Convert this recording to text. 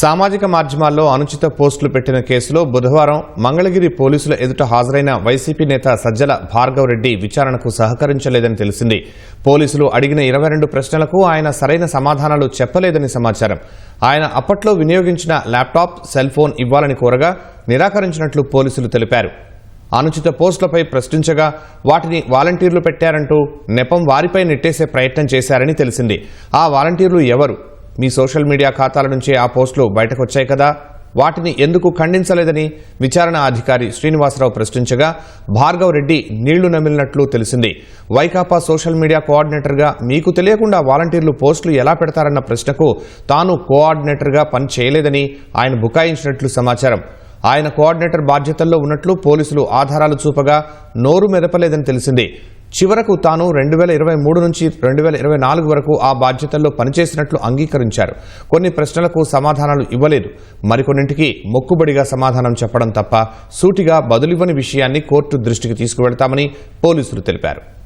సామాజిక మాధ్యమాల్లో అనుచిత పోస్టులు పెట్టిన కేసులో బుధవారం మంగళగిరి పోలీసుల ఎదుట హాజరైన వైసీపీ నేత సజ్జల భార్గవరెడ్డి విచారణకు సహకరించలేదని తెలిసింది. పోలీసులు అడిగిన ఇరవై రెండు ప్రశ్నలకు ఆయన సరైన సమాధానాలు చెప్పలేదని సమాచారం. ఆయన అప్పట్లో వినియోగించిన ల్యాప్టాప్ సెల్ ఫోన్ ఇవ్వాలని కోరగా నిరాకరించినట్లు పోలీసులు తెలిపారు. అనుచిత పోస్టులపై ప్రశ్నించగా వాటిని వాలంటీర్లు పెట్టారంటూ నెపం వారిపై నెట్టేసే ప్రయత్నం చేశారని తెలిసింది. ఆ వాలంటీర్లు ఎవరు? మీ సోషల్ మీడియా ఖాతాల నుంచే ఆ పోస్టులు బయటకొచ్చాయి కదా? వాటిని ఎందుకు ఖండించలేదని విచారణ అధికారి శ్రీనివాసరావు ప్రశ్నించగా భార్గవ్ రెడ్డి నీళ్ళు నమిలినట్లు తెలిసింది. వైకాపా సోషల్ మీడియా కోఆర్డినేటర్గా మీకు తెలియకుండా వాలంటీర్లు పోస్టులు ఎలా పెడతారన్న ప్రశ్నకు తాను కోఆర్డినేటర్గా పని చేయలేదని ఆయన బుకాయించినట్లు సమాచారం. ఆయన కోఆర్డినేటర్ బాధ్యతల్లో ఉన్నట్లు పోలీసులు ఆధారాలు చూపగా నోరు మెదపలేదని తెలిసింది. చివరకు తాను రెండు వేల ఇరవై మూడు నుంచి రెండు వేల ఇరవై నాలుగు వరకు ఆ బాధ్యతల్లో పనిచేసినట్లు అంగీకరించారు. కొన్ని ప్రశ్నలకు సమాధానాలు ఇవ్వలేదు. మరికొన్నింటికి మొక్కుబడిగా సమాధానం చెప్పడం తప్ప సూటిగా బదులివ్వని విషయాన్ని కోర్టు దృష్టికి తీసుకువెళ్తామని పోలీసులు తెలిపారు.